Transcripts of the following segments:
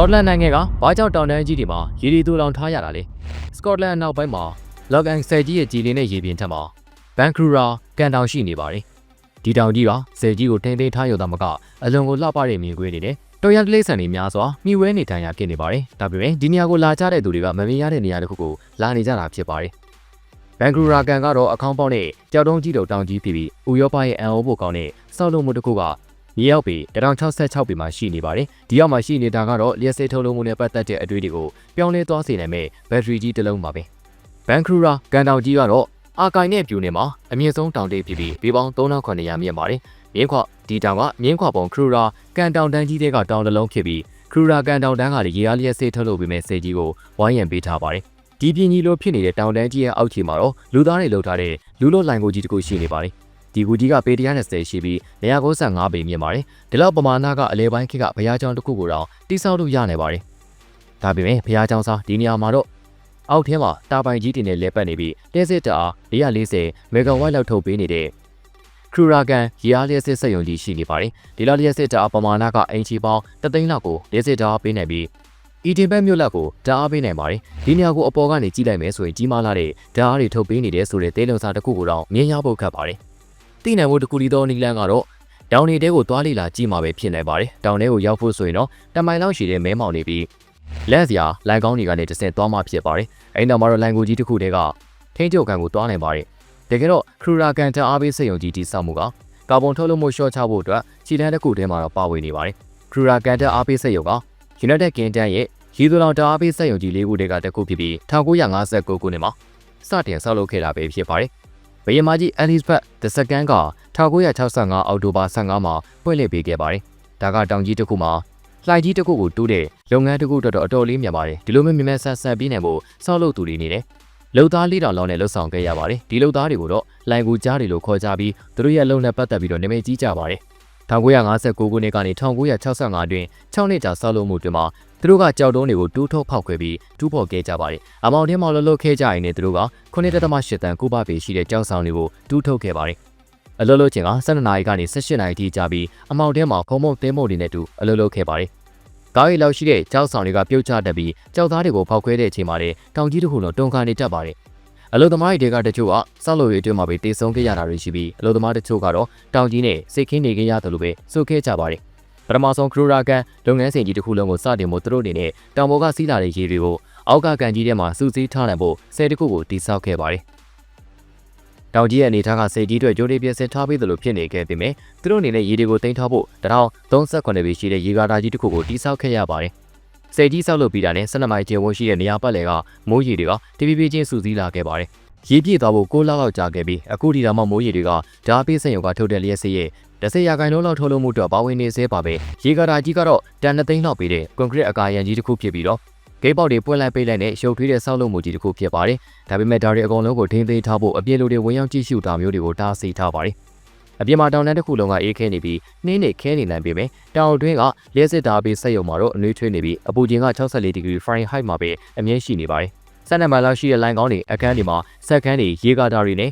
ကော့တလန်နိုင်ငံကဘာကြောင့်တောင်တန်းကြီးတွေမှာရေဒီတူလောင်ထားရတာလဲစကော့တလန်အနောက်ပိုင်းမှာလော့ဂန်ဆယ်ကြီးရဲ့ကြည်လင်းတဲ့ရေပြင်ထက်မှာဘန်ခရူရာကန်တောင်ရှိနေပါတယ်ဒီတောင်ကြီးကဆယ်ကြီးကိုထိန်းသိမ်းထားရတာမကအလွန်ကိုလှပတဲ့မြင်ကွင်းနေတယ်တော်ရန်တလေးဆန်တွေများစွာမြှဝဲနေထိုင်ရာဖြစ်နေပါတယ်ဒါပေမဲ့ဒီနေရာကိုလာကြတဲ့သူတွေကမမြင်ရတဲ့နေရာတစ်ခုကိုလာနေကြတာဖြစ်ပါတယ်ဘန်ဂရူရာကန်ကတော့အကောင့်ပေါက်နဲ့ကြောက်တုံးကြီးတုံတောင်ကြီးဖြစ်ပြီးဥရောပရဲ့အန်အိုးဖို့ကောင်းတဲ့စောက်လုံးမှုတစ်ခုက မြေရောက်ပြီး1066ပေမှာရှိနေပါတယ်ဒီရောက်မှာရှိနေတာကတော့လျှက်စစ်ထုတ်လုံးမှုနဲ့ပတ်သက်တဲ့အတွေ့အကြုံတွေကိုပြောင်းလဲသွားစေနိုင်မဲ့ဘက်ထရီကြီးတစ်လုံးပါပဲဘန်ခရူရာကန်တောင်ကြီးကတော့အာကိုင်နဲ့ပြူနေမှာအမြင့်ဆုံးတောင်တိတ်ဖြစ်ပြီးပေပေါင်း3900မြင့်ပါတယ်မြင်းခွဒီတောင်ကမြင်းခွပုံခရူရာကန်တောင်တန်းကြီးတဲ့ကတောင်တစ်လုံးဖြစ်ပြီးခရူရာကန်တောင်တန်းကလည်းရေအားလျက်စစ်ထုတ်လုပ်ပြီးမဲ့စေကြီးကိုဝိုင်းရံပေးထားပါတယ်ဒီပြင်းကြီးလိုဖြစ်နေတဲ့တောင်တန်းကြီးရဲ့အောက်ခြေမှာတော့လူသားတွေလှုပ်ထားတဲ့လူလို့လိုင်ကိုကြီးတစ်ခုရှိနေပါတယ် ဒီကူကြီးကပေ130ရှိပြီး195ပေမြင့်ပါတယ်ဒီလောက်ပမာဏကအလဲပိုင်းခေတ်ကဘုရားကျောင်းတစ်ခုကိုတော့တိစောက်လို့ရနေပါတယ်ဒါပေမဲ့ဘုရားကျောင်းစားဒီနေရာမှာတော့အောက်ထဲမှာတာပိုင်ကြီးတင်နဲ့လဲပတ်နေပြီးတဲစစ်တအား440မီဂါဝတ်လောက်ထုတ်ပေးနေတဲ့ခရူရာကန်ရေအားလျက်စစ်စက်ရုံကြီးရှိနေပါတယ်ဒီလောက်လျက်စစ်တအားပမာဏကအင်ချီပေါင်း3သိန်းလောက်ကိုလျက်စစ်တအားပေးနိုင်ပြီးအီတင်ဘက်မြို့လက်ကိုဓာတ်အားပေးနိုင်ပါတယ်ဒီနေရာကိုအပေါ်ကနေကြည့်လိုက်မယ်ဆိုရင်ကြီးမားလာတဲ့ဓာတ်အားတွေထုတ်ပေးနေတယ်ဆိုတဲ့တဲလုံစာတစ်ခုကိုတော့မြင်ရဖို့ခက်ပါတယ် သိနိုင်ဖို့တစ်ခုဒီသောနီလန်ကတော့တောင်နေတဲကိုသွားလိလာကြည့်မှာပဲဖြစ်နေပါတယ်တောင်ထဲကိုရောက်ဖို့ဆိုရင်တော့တမိုင်လောက်ရှိတဲ့မဲမောင်နေပြီးလက်စရာလိုင်ကောင်းတွေကနေတစ်ဆင့်သွားမှဖြစ်ပါတယ်အဲ့နောက်မှာတော့လိုင်ကိုကြီးတစ်ခုတည်းကထိန်းချုပ်ကန်ကိုသွားနိုင်ပါတယ်တကယ်တော့ခရူရာကန်တအားပေးစက်ရုံကြီးတိစောက်မှုကကာဗွန်ထုတ်လွှတ်မှုလျှော့ချဖို့အတွက်ခြေတန်းတစ်ခုတည်းမှာတော့ပါဝင်နေပါတယ်ခရူရာကန်တအားပေးစက်ရုံက United Kingdom ရဲ့ရီသူလောင်တအားပေးစက်ရုံကြီးလေးခုတည်းကတစ်ခုဖြစ်ပြီး1959ခုနှစ်မှာစတင်ဆောက်လုပ်ခဲ့တာပဲဖြစ်ပါတယ် ဘယင်မကြီး Elizabeth II က1965အောက်တိုဘာ15မှာဖွင့်လှစ်ပေးခဲ့ပါတယ်ဒါကတောင်ကြီးတစ်ခုမှာလှိုင်ကြီးတစ်ခုကိုတိုးတဲ့လုပ်ငန်းတစ်ခုတော်တော်အတော်လေးမြန်ပါတယ်ဒီလိုမျိုးမြန်မြန်ဆန်ဆန်ပြီးနိုင်ဖို့ဆောက်လုပ်သူတွေနေတယ်လုံသားလေးတောင်လောက်နဲ့လှုပ်ဆောင်ခဲ့ရပါတယ်ဒီလုံသားတွေကိုတော့လိုင်ကူကြားတွေလို့ခေါ်ကြပြီးသူတို့ရဲ့လုံနဲ့ပတ်သက်ပြီးတော့နာမည်ကြီးကြပါတယ်1959ခုနှစ်ကနေ1965အတွင်း6နှစ်ကြာဆောက်လုပ်မှုတွင်မှာ သူတို့ကကြောက်တုံးတွေကိုတူးထုတ်ဖောက်ခွဲပြီးတူးဖော်ခဲ့ကြပါတယ်။အမောင်ထဲမှာလှလှခဲ့ကြရင်လည်းသူတို့က9.8တန်ကုဘပေရှိတဲ့ကြောက်ဆောင်တွေကိုတူးထုတ်ခဲ့ပါတယ်။အလှလှချင်းက12နာရီကနေ18နာရီထိကြာပြီးအမောင်ထဲမှာခုံမုံသင်းမုံတွေနဲ့တူအလှလှခဲ့ပါတယ်။ကားရီလောက်ရှိတဲ့ကြောက်ဆောင်တွေကပြုတ်ကျတတ်ပြီးကြောက်သားတွေကိုဖောက်ခွဲတဲ့အချိန်မှာလည်းတောင်ကြီးတစ်ခုလုံးတုန်ခါနေတတ်ပါတယ်။အလုသမားတွေကတချို့ကစောက်လို့ရအတွင်းမှာပဲတေဆုံးခဲ့ရတာတွေရှိပြီးအလုသမားတချို့ကတော့တောင်ကြီးနဲ့စိတ်ခင်းနေခဲ့ရတယ်လို့ပဲဆိုခဲ့ကြပါတယ် ပထမဆုံးခရူရာကန်လုပ်ငန်းစဉ်ကြီးတစ်ခုလုံးကိုစတင်ဖို့သူတို့အနေနဲ့တောင်ပေါ်ကစီးလာတဲ့ရေတွေကိုအောက်ကကန်ကြီးထဲမှာစုစည်းထားနိုင်ဖို့ဆယ်တစ်ခုကိုတိစောက်ခဲ့ပါတယ်။တောင်ကြီးရဲ့အနေထားကစေကြီးအတွက်ကြိုးလေးပြဆင်ထားပေးသလိုဖြစ်နေခဲ့ပေမဲ့သူတို့အနေနဲ့ရေတွေကိုတင်ထားဖို့1038ပေရှိတဲ့ရေကာတာကြီးတစ်ခုကိုတိစောက်ခဲ့ရပါတယ်။စေကြီးဆောက်လုပ်ပြီးတာနဲ့12မိုင်ကျယ်ဝန်းရှိတဲ့နေရာပတ်လည်ကမိုးရေတွေကတဖြည်းဖြည်းချင်းစုစည်းလာခဲ့ပါတယ်။ရေပြည့်သွားဖို့6လလောက်ကြာခဲ့ပြီးအခုဒီတော့မှမိုးရေတွေကဓာတ်ပေးစင်ရုံကထုတ်တဲ့လျက်စေးရဲ့ တဆရာခိုင်လုံးလောက်ထုတ်လုပ်မှုအတွက်ပါဝင်နေသေးပါပဲရေကာတာကြီးကတော့တန်2သိန်းလောက်ပေးတဲ့ကွန်ကရစ်အကာရန်ကြီးတစ်ခုဖြစ်ပြီးတော့ဂိတ်ပေါက်တွေပွင့်လိုက်ပိတ်လိုက်နဲ့ရုပ်ထွေးတဲ့ဆောက်လုပ်မှုကြီးတစ်ခုဖြစ်ပါတယ်ဒါပေမဲ့ဒါတွေအကုန်လုံးကိုထိန်းသိမ်းထားဖို့အပြည့်လိုတွေဝင်ရောက်ကြည့်ရှုတာမျိုးတွေကိုတားဆီးထားပါတယ်အပြင်မှာတောင်တန်းတစ်ခုလုံးကအေးခဲနေပြီးနှင်းနေခဲနေနိုင်ပေမဲ့တောင်တွင်းကလျှက်စစ်ဓာတ်ပေးစက်ရုံမှာတော့အနှွေးထွေးနေပြီးအပူချိန်က64ဒီဂရီဖရိုင်ဟိုက်မှာပဲအမြင့်ရှိနေပါတယ်။ဆက်နံပါတ်လောက်ရှိတဲ့လိုင်းကောင်းတွေအခန်းတွေမှာစက်ခန်းတွေရေကာတာတွေနဲ့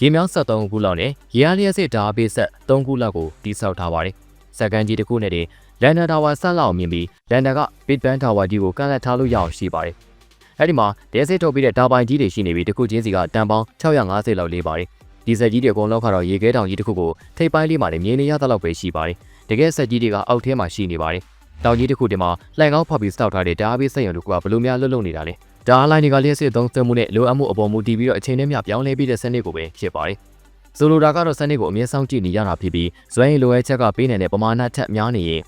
ရေမြောင်း73ခုလောက်နဲ့ရေအားလျက်စစ်ဓာတ်ပေးဆက်3ခုလောက်ကိုတိစောက်ထားပါတယ်။စက်ကန်ကြီးတစ်ခုနဲ့တင်လန်ဒန်တာဝါဆက်လောက်မြင်ပြီးလန်ဒန်ကဘစ်ဘန်တာဝါကြီးကိုကန့်လန့်ထားလို့ရအောင်ရှိပါတယ်။အဲဒီမှာဒဲစစ်ထုတ်ပြီးတဲ့တာပိုင်ကြီးတွေရှိနေပြီးတစ်ခုချင်းစီကတန်ပေါင်း650လောက်လေးပါတယ်။ဒီစက်ကြီးတွေအကုန်လုံးကတော့ရေခဲတောင်ကြီးတစ်ခုကိုထိပ်ပိုင်းလေးမှာလည်းမြင်နေရသလောက်ပဲရှိပါတယ်။တကယ်စက်ကြီးတွေကအောက်ထဲမှာရှိနေပါတယ်။တောင်ကြီးတစ်ခုတည်းမှာလှန်ကောင်းဖောက်ပြီးစောက်ထားတဲ့ဓာတ်ပေးစက်ရုံတစ်ခုကဘယ်လိုများလွတ်လွတ်နေတာလဲ။ ဒါအလိုင်းတွေကလျှက်စစ်သုံးသမှုနဲ့လိုအပ်မှုအပေါ်မူတည်ပြီးတော့အချိန်နဲ့မျှပြောင်းလဲပြီးတဲ့စနစ်ကိုပဲဖြစ်ပါတယ်။ဆိုလိုတာကတော့စနစ်ကိုအမြဲဆောင်ကြည့်နေရတာဖြစ်ပြီးဇွဲရင်လိုအပ်ချက်ကပေးနိုင်တဲ့ပမာဏထက်များနေရင်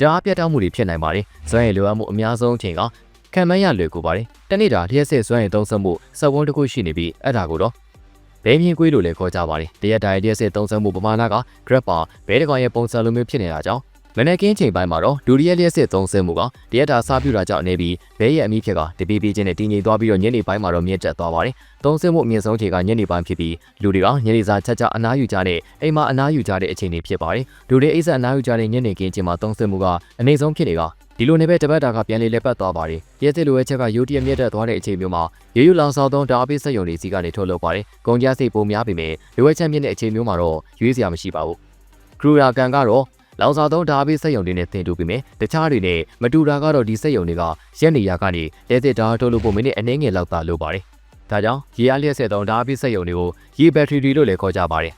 ဓာတ်ပြတ်တောက်မှုတွေဖြစ်နိုင်ပါတယ်။ဇွဲရင်လိုအပ်မှုအများဆုံးအချိန်ကခံမရလွယ်ကူပါတယ်။တနေ့တာလျှက်စစ်ဇွဲရင်သုံးဆမှုစက်ဝန်းတစ်ခုရှိနေပြီးအဲ့ဒါကိုတော့ဘဲမြင်ကွေးလို့လည်းခေါ်ကြပါတယ်။တရက်တိုင်းလျှက်စစ်သုံးဆမှုပမာဏက graph ဘဲတကောင်ရဲ့ပုံစံလိုမျိုးဖြစ်နေတာကြောင့် မနက်ကင်းချိန်ပိုင်းမှာတော့ဒူရီယက်လျက်စစ်သုံးဆမှုကတရက်တာစားပြူတာကြောင့်အနေပြီးဘဲရဲ့အမိဖြစ်ကတပီးပီးချင်းနဲ့တည်ငြိမ်သွားပြီးတော့ညနေပိုင်းမှာတော့မြင့်တက်သွားပါတယ်။သုံးဆမှုအမြင့်ဆုံးချိန်ကညနေပိုင်းဖြစ်ပြီးလူတွေကညနေစာချက်ချက်အနားယူကြတဲ့အိမ်မှာအနားယူကြတဲ့အချိန်တွေဖြစ်ပါတယ်။လူတွေအိစအနားယူကြတဲ့ညနေခင်းချိန်မှာသုံးဆမှုကအနည်းဆုံးဖြစ်နေကဒီလိုနေပဲတပတ်တာကပြန်လေလက်ပတ်သွားပါတယ်။ရဲစစ်လိုရဲ့ချက်ကယူတရမြက်တက်သွားတဲ့အချိန်မျိုးမှာရေယူလောင်ဆောက်သောဓာတ်အပိစက်ယုံတွေစီကနေထုတ်လုပ်ပါတယ်။ကုန်ကြစိတ်ပုံများပေမဲ့လိုရဲ့ချက်မြင့်တဲ့အချိန်မျိုးမှာတော့ရွေးစရာမရှိပါဘူး။ခရူရာကန်ကတော့ လောင်စာသုံးဓာတ်ပေးစက်ရုံတွေနဲ့တင်တူပြီးမြဲတခြားတွေနဲ့မတူတာကတော့ဒီစက်ရုံတွေကရက်နေရကနေလဲစစ်ဓာတ်ထုတ်လို့ပုံမိနစ်အနည်းငယ်လောက်သာလိုပါတယ်ဒါကြောင့်ရေအားလျက်ဆက်သုံးဓာတ်ပေးစက်ရုံတွေကိုရေဘက်ထရီတွေလို့လည်းခေါ်ကြပါတယ်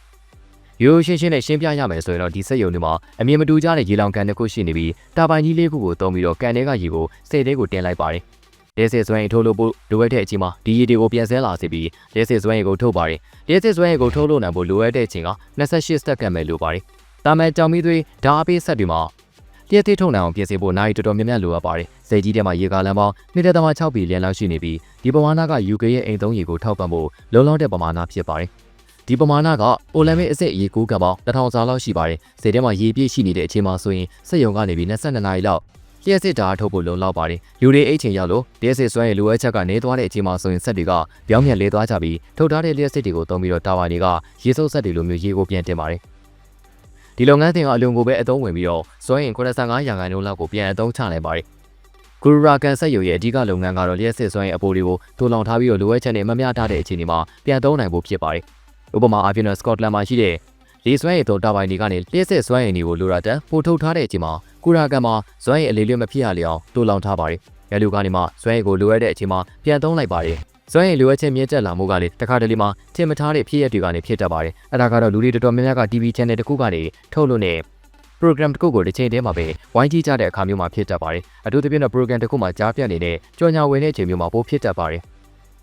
ရိုးရှင်းရှင်းနဲ့ရှင်းပြရမယ်ဆိုရင်တော့ဒီစက်ရုံတွေမှာအမြင်မတူကြတဲ့ရေလောင်ကန်တစ်ခုရှိနေပြီးတာပိုင်ကြီးလေးခုကိုတုံးပြီးတော့ကန်ထဲကရေကိုစိတ်ထဲကိုတင်လိုက်ပါတယ်လက်စစ်စွမ်းရည်ထိုးလို့ဖို့လိုအပ်တဲ့အချိန်မှာဒီရေတွေကိုပြန်ဆဲလာစေပြီးလက်စစ်စွမ်းရည်ကိုထုတ်ပါတယ်လက်စစ်စွမ်းရည်ကိုထုတ်လို့နိုင်ဖို့လိုအပ်တဲ့အချိန်က28စက္ကန့်ပဲလိုပါတယ် တာမန်ကြောင်မီသွေးဓာတ်အပေးဆက်တွေမှာလျှက်သေးထုံနိုင်အောင်ပြင်ဆင်ဖို့နိုင်တော်တော်များများလိုအပ်ပါတယ်စိတ်ကြီးထဲမှာရေကားလမ်းပေါင်း1.6ဘီလီယံလောက်ရှိနေပြီးဒီပမာဏက UK ရဲ့အိမ်သုံးရေကိုထောက်ပံ့ဖို့လုံလောက်တဲ့ပမာဏဖြစ်ပါတယ်ဒီပမာဏကအိုလံပစ်အစစ်ရေကူးကံပေါင်း1000စာလောက်ရှိပါတယ်စိတ်ထဲမှာရေပြည့်ရှိနေတဲ့အချိန်မှာဆိုရင်စက်ရုံကနေပြီး22နာရီလောက်လျှက်စစ်ဓာတ်ထုတ်ဖို့လုံလောက်ပါတယ်လူတွေအိတ်ချင်ရောက်လို့လျှက်စစ်စွမ်းရည်လိုအပ်ချက်ကနေသွားတဲ့အချိန်မှာဆိုရင်စက်တွေကပြောင်းပြန်လဲသွားကြပြီးထုတ်ထားတဲ့လျှက်စစ်တွေကိုသုံးပြီးတော့တာဝါတွေကရေစုပ်စက်တွေလိုမျိုးရေကိုပြန်တင်ပါတယ် ဒီလုပ်ငန်းစဉ်ကအလွန်ကိုပဲအသုံးဝင်ပြီးတော့စွမ်းရည်85ရာခိုင်နှုန်းလောက်ကိုပြန်အသုံးချနိုင်ပါတယ်ဂူရာကန်ဆက်ရုံရဲ့အဓိကလုပ်ငန်းကတော့လျှက်စစ်စွမ်းရည်အပိုတွေကိုတိုးလောင်ထားပြီးတော့လိုအပ်ချက်နဲ့မမျှတတဲ့အခြေအနေမှာပြန်သုံးနိုင်ဖို့ဖြစ်ပါတယ်ဥပမာအားဖြင့်စကော့တလန်မှာရှိတဲ့လေစွမ်းရည်တော်တာပိုင်တွေကနေလျှက်စစ်စွမ်းရည်တွေကိုလိုရာတန်ပို့ထုတ်ထားတဲ့အချိန်မှာကူရာကန်မှာစွမ်းရည်အလေးလွတ်မဖြစ်ရလေအောင်တိုးလောင်ထားပါတယ်။ရလူကနေမှစွမ်းရည်ကိုလိုအပ်တဲ့အချိန်မှာပြန်သုံးလိုက်ပါတယ်။ စွမ်းရည်လိုအပ်ချက်မြင့်တက်လာမှုကလည်းတခါတလေမှာထင်မထားတဲ့ဖြစ်ရပ်တွေကနေဖြစ်တတ်ပါတယ်။အဲဒါကတော့လူတွေတော်တော်များများက TV channel တစ်ခုကနေထုတ်လို့နေ program တစ်ခုကိုတစ်ချိန်တည်းမှာပဲဝိုင်းကြည့်ကြတဲ့အခါမျိုးမှာဖြစ်တတ်ပါတယ်။အထူးသဖြင့်တော့ program တစ်ခုမှာကြားပြနေတဲ့ကြော်ညာဝင်တဲ့ချိန်မျိုးမှာပိုဖြစ်တတ်ပါတယ်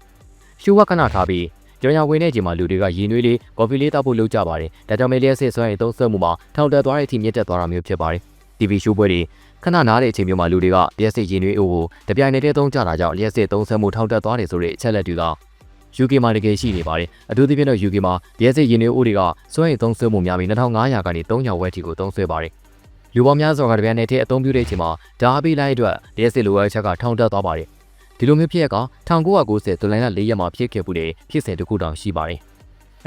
။ရှူဝကနာထားပြီးကြော်ညာဝင်တဲ့ချိန်မှာလူတွေကရည်နွေးလေးကော်ဖီလေးတောက်ဖို့လုပ်ကြပါတယ်။ဒါကြောင့်မဲလျက်စစ်စွမ်းရည်သုံးဆွဲမှုမှာထောင်တက်သွားတဲ့အထိမြင့်တက်သွားတာမျိုးဖြစ်ပါတယ်။ TV ရှိုးပွဲတွေခဏနားတဲ့အချိန်မျိုးမှာလူတွေကလျှက်စစ်ရည်နွေးအိုးကိုတပြိုင်နက်တည်းသုံးကြတာကြောင့်လျှက်စစ်သုံးဆွဲမှုထောင်တက်သွားတယ်ဆိုတဲ့အချက်လက်တွေက UK မှာတကယ်ရှိနေပါတယ်အထူးသဖြင့်တော့ UK မှာလျှက်စစ်ရည်နွေးအိုးတွေကစွမ်းရည်သုံးဆွဲမှုများပြီး2500ကနေ3000ဝက်ထိကိုသုံးဆွဲပါတယ်လူပေါင်းများစွာကတပြိုင်နက်တည်းအသုံးပြုတဲ့အချိန်မှာဓာတ်ပေးလိုက်အတွက်လျှက်စစ်လိုအပ်ချက်ကထောင်တက်သွားပါတယ်ဒီလိုမျိုးဖြစ်ရက1990ဒလိုင်းလ4ရက်မှာဖြစ်ခဲ့မှုတွေဖြစ်စဉ်တစ်ခုတောင်ရှိပါတယ်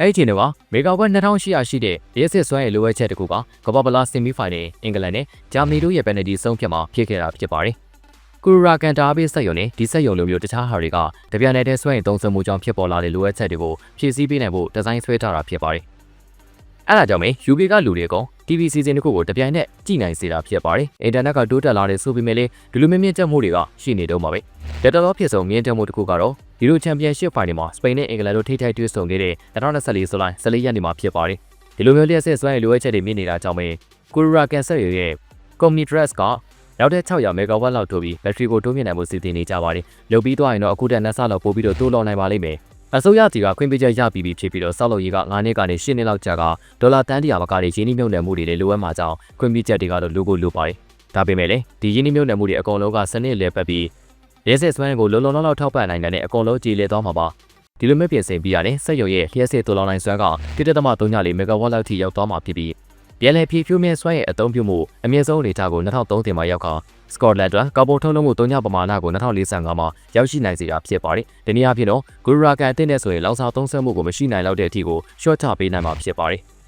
အဲ့ဒီချိန်တော့မေဂါဝက်2800ရှိတဲ့ရဲစစ်စွမ်းရဲ့လိုအပ်ချက်တကူကကမ္ဘာပလာဆီမီဖိုင်နယ်အင်္ဂလန်နဲ့ဂျာမနီတို့ရဲ့ပယ်နယ်တီဆုံးဖြတ်မှာဖြစ်ခဲ့တာဖြစ်ပါတယ်။ကူရာကန်တာဘေးဆက်ယုံနဲ့ဒီဆက်ယုံလိုမျိုးတခြားဟာတွေကတပြိုင်နက်တည်းစွမ်းရင်သုံးစွဲမှုကြောင့်ဖြစ်ပေါ်လာတဲ့လိုအပ်ချက်တွေကိုဖြည့်ဆည်းပေးနိုင်ဖို့ဒီဇိုင်းဆွဲထားတာဖြစ်ပါတယ်။အဲဒါကြောင့်ပဲ UK ကလူတွေက TV season တစ်ခုကိုတပြိုင်နက်ကြည့်နိုင်စေတာဖြစ်ပါတယ်။အင်တာနက်ကတိုးတက်လာတဲ့ဆိုပေမဲ့လည်းဒီလိုမျိုးမြင့်တက်မှုတွေကရှိနေတော့မှာပဲ။လက်တော်ဖြစ်ဆုံးမြင့်တက်မှုတစ်ခုကတော့ ယူရိုချန်ပီယံရှစ်ဖိုင်နယ်မှာစပိန်နဲ့အင်္ဂလန်တို့ထိထိုက်တွေ့ဆုံခဲ့တဲ့2024ဇူလိုင်14ရက်နေ့မှာဖြစ်ပါတယ်။ဒီလိုမျိုးလျှက်စစ်စွမ်းရည်လိုအပ်ချက်တွေမြင့်နေတာကြောင့်ပဲကူရာကန်ဆက်ရဲ့ Company Dress ကနောက်တဲ့600မေဂါဝတ်လောက်ထိုးပြီးဘက်ထရီကိုတိုးမြင့်နိုင်မှုစီစဉ်နေကြပါတယ်။လုပ်ပြီးသွားရင်တော့အခုတက်နှစ်ဆလောက်ပို့ပြီးတော့တိုးလောင်နိုင်ပါလိမ့်မယ်။အစိုးရတီကခွင့်ပြုချက်ရပြီးပြီဖြစ်ပြီးတော့စောက်လုပ်ရေးက9နှစ်ကနေ10နှစ်လောက်ကြာကဒေါ်လာတန်းတရာမကတဲ့ရင်းနှီးမြှုပ်နှံမှုတွေလည်းလိုအပ်မှာကြောင်းခွင့်ပြုချက်တွေကတော့လိုကိုလိုပါတယ်။ဒါပေမဲ့လည်းဒီရင်းနှီးမြှုပ်နှံမှုတွေအကုန်လုံးကစနစ်လဲပတ်ပြီး ရဲစစ်စွမ်းကိုလုံလုံလောက်လောက်ထောက်ပံ့နိုင်တဲ့အကုန်လုံးကြည်လေသွားမှာပါဒီလိုမျိုးပြင်ဆင်ပြီးရတယ်စက်ရုံရဲ့လျှက်စစ်တူလောင်နိုင်စွမ်းက1.34မေဂါဝတ်လောက်ထိရောက်သွားမှာဖြစ်ပြီးပြန်လည်ဖြည့်ဖြိုးမြဲစွမ်းရဲ့အသုံးပြုမှုအမြင့်ဆုံးအနေအထားကို2030မှာရောက်ခါစကော့တလန်အတွက်ကာဗွန်ထုတ်လွှတ်မှု3ညပမာဏကို2045မှာရောက်ရှိနိုင်စေတာဖြစ်ပါတယ်။ဒီနည်းအားဖြင့်တော့ဂူရာကန်အသင့်တဲ့ဆိုရင်လောင်စာသုံးစွဲမှုကိုမရှိနိုင်တော့တဲ့အထိကိုရှော့ချပေးနိုင်မှာဖြစ်ပါတယ်။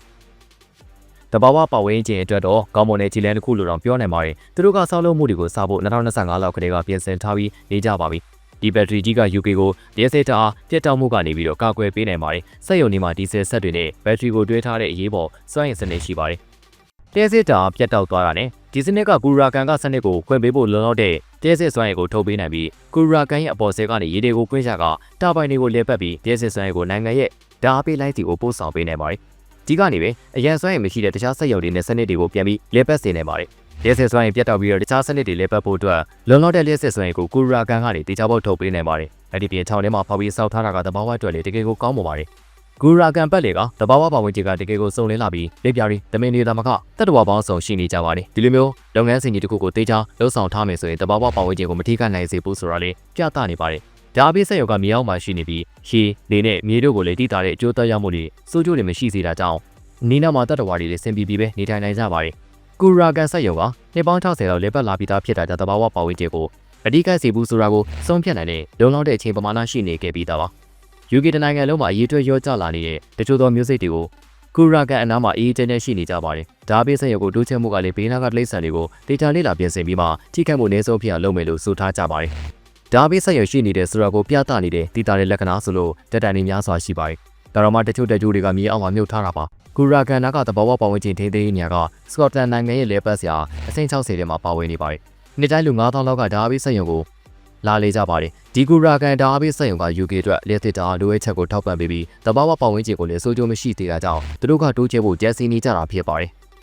တဘာဝပတ်ဝန်းကျင်အတွက်တော့ကောင်းမွန်တဲ့ခြေလမ်းတစ်ခုလိုတော့ပြောနိုင်ပါတယ်။သူတို့ကဆောက်လုပ်မှုတွေကိုစဖို့2025လောက်ကတည်းကပြင်ဆင်ထားပြီးနေကြပါပြီ။ဒီဘက်ထရီကြီးက UK ကိုဒီဇယ်တာပြတ်တောက်မှုကနေပြီးတော့ကာကွယ်ပေးနိုင်ပါတယ်။စက်ရုံတွေမှာဒီဇယ်ဆက်တွေနဲ့ဘက်ထရီကိုတွဲထားတဲ့အရေးပေါ်စွမ်းအင်စနစ်ရှိပါတယ်။တဲစစ်တာပြတ်တောက်သွားတာနဲ့ဒီစနစ်ကကူရာကန်ကစနစ်ကိုခွင့်ပေးဖို့လုံလောက်တဲ့တဲစစ်စွမ်းရည်ကိုထုတ်ပေးနိုင်ပြီးကူရာကန်ရဲ့အပေါ်ဆဲကနေရေတွေကိုကွင်းရှာကတာပိုင်တွေကိုလဲပတ်ပြီးတဲစစ်စွမ်းရည်ကိုနိုင်ငံရဲ့ဓာတ်ပေးလိုက်စီကိုပို့ဆောင်ပေးနိုင်ပါတယ်။ ဒီကနေပဲအရန်စွမ်းရည်မရှိတဲ့တခြားစက်ရုံတွေနဲ့စနစ်တွေကိုပြန်ပြီးလဲပတ်စေနိုင်ပါတယ်။လက်စစ်စွမ်းရည်ပြတ်တောက်ပြီးတော့တခြားစနစ်တွေလဲပတ်ဖို့အတွက်လုံလောက်တဲ့လက်စစ်စွမ်းရည်ကိုကူရာကန်ကနေတေချာဖို့ထုတ်ပေးနိုင်ပါတယ်။အဲ့ဒီပြင်ချောင်းထဲမှာဖောက်ပြီးစောက်ထားတာကသဘာဝအတွက်လေတကယ်ကိုကောင်းပါပါတယ်။ဂူရာကန်ပတ်လေကတဘာဝပါဝင်ကြီးကတကယ်ကိုစုံလင်းလာပြီးလက်ပြားရီတမင်နေတာမကတတဝပေါင်းစုံရှိနေကြပါတယ်ဒီလိုမျိုးလုပ်ငန်းစဉ်ကြီးတစ်ခုကိုတေးချလှုပ်ဆောင်ထားမယ်ဆိုရင်တဘာဝပါဝင်ကြီးကိုမထိခိုက်နိုင်စေဘူးဆိုတာလေးပြသနေပါတယ် ဒါအပိဆက်ရောကမြေအောက်မှာရှိနေပြီးရှည်နေနဲ့မြေတို့ကိုလည်းတိတာတဲ့အကျိုးသက်ရောက်မှုတွေစိုးကျိုးတွေမရှိစေတာကြောင့်နီးနားမှာတတဝါတွေလည်းဆင်ပြေပြီးပဲနေထိုင်နိုင်ကြပါတယ်ကူရာကန်ဆက်ရောကနှစ်ပေါင်း60လောက်လေပတ်လာပြီးသားဖြစ်တာကြောင့်တဘာဝပါဝင်ကြီးကိုအဓိကစီဘူးဆိုတာကိုဆုံးဖြတ်နိုင်တဲ့လုံလောက်တဲ့အချိန်ပမာဏရှိနေခဲ့ပြီးသားပါ UK တနိုင်ငံလုံးမှာအရေးအတွက်ရောကြလာနေတဲ့တချို့သောမျိုးစိတ်တွေကိုကူရာကန်အနားမှာအေးအေးချမ်းချမ်းရှိနေကြပါတယ်။ဒါပေးဆက်ရုပ်ကိုတိုးချဲ့မှုကလည်းဘေးနားကတိရစ္ဆာန်တွေကိုဒေတာလေးလာပြင်ဆင်ပြီးမှထိခိုက်မှုနည်းဆုံးဖြစ်အောင်လုပ်မယ်လို့ဆိုထားကြပါတယ်။ ဒါပေးဆက်ရုပ်ရှိနေတဲ့ဆိုတာကိုပြသနေတဲ့ဒေတာရဲ့လက္ခဏာဆိုလို့တက်တိုင်နေများစွာရှိပါတယ်။ဒါတော့မှတချို့တချို့တွေကမြေအောက်မှာမြုပ်ထားတာပါဂူရာကန်နာကတဘောဝပတ်ဝန်းကျင်ထိန်းသိမ်းရေးနေရာကစကော့တလန်နိုင်ငံရဲ့လေပတ်စရာအစိမ်း60ထဲမှာပါဝင်နေပါတယ်။နှစ်တိုင်းလူ9000လောက်ကဓာတ်အားပေးစက်ရုံကိုလာလေကြပါတယ်။ဒီဂူရာကန်ဓာတ်အားပေးစက်ရုံက UK အတွက်လက်သစ်ဓာတ်အားလိုအပ်ချက်ကိုထောက်ပံ့ပေးပြီးတဘောဝပတ်ဝန်းကျင်ကိုလည်းစိုးကျိုးမရှိသေးတာကြောင့်သူတို့ကတိုးချဲဖို့ကြက်စီနေကြတာဖြစ်ပါတယ်။